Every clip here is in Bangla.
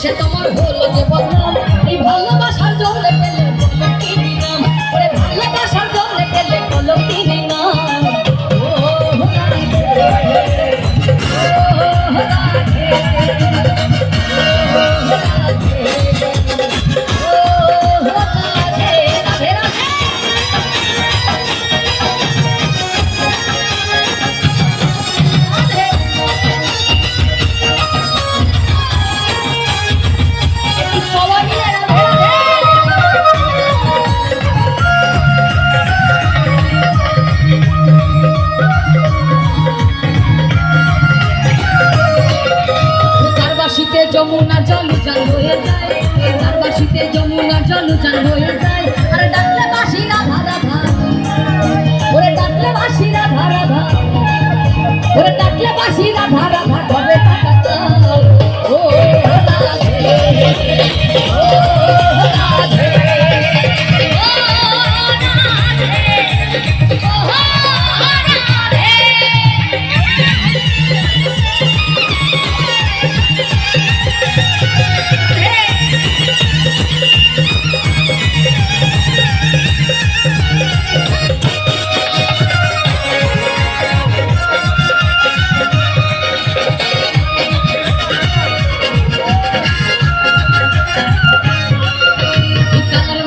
সে তোমার হলো যে বদনাম। জল হয়ে যায়। তার বাসিতে জল জল হয়ে যায়।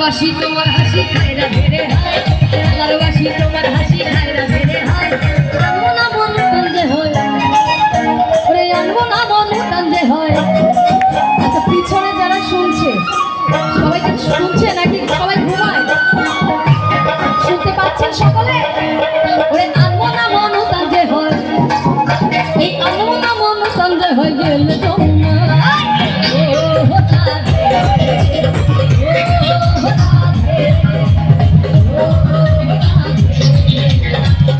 কালারবাসী তোমার হাসি খায়রা ভেরে হায়। কালারবাসী তোমার হাসি ভেরে আনব না কান্দে হয়। ওরে, আনব না মন কান্দে আচ্ছা পিছনে যারা শুনছে, সবাই কি শুনছে নাকি সবাই ঘুমায়? শুনতে পাচ্ছেন সকলে? ওরে, আনব না মন কান্দে হয়। এই আনব না মন কান্দে হয় গেলে